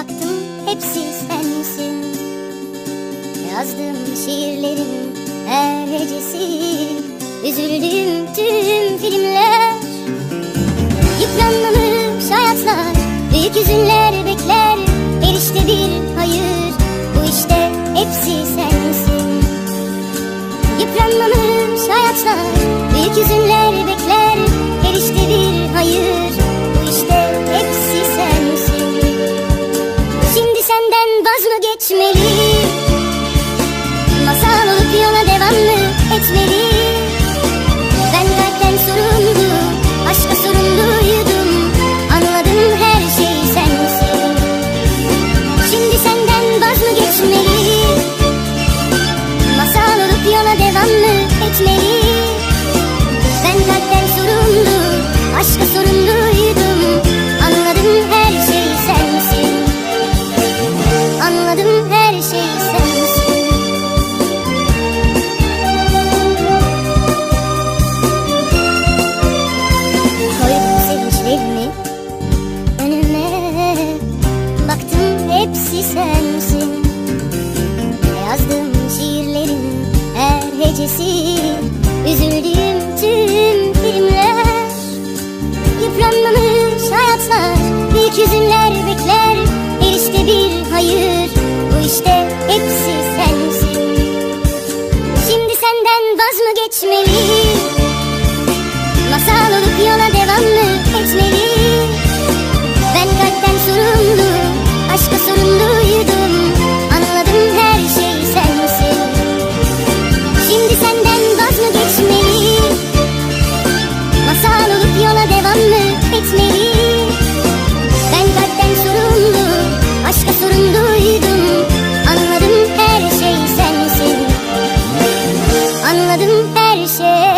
baktım hepsi sensin. Yazdığım şiirlerin her gecesi Üzüldüğüm tüm filmler. Yıpranmamış hayatlar Büyük üzünler senden vaz mı geçmeli. Masal olup yola devam mı etmeli? Ben kalpten sorumlu Aşka sorumluydum Anladım her şey sensin. Şimdi senden vaz mı geçmeli? Masal olup yola devam mı etmeli? Ben kalpten sorumlu Aşka sorumluydum hecesi Üzüldüğüm tüm filmler. Yıpranmamış hayatlar Büyük hüzünler bekler. Her işte bir hayır Bu işte hepsi sensin. Şimdi senden vaz mı geçmeli? Masal olup yola devam mı Anladım her şey.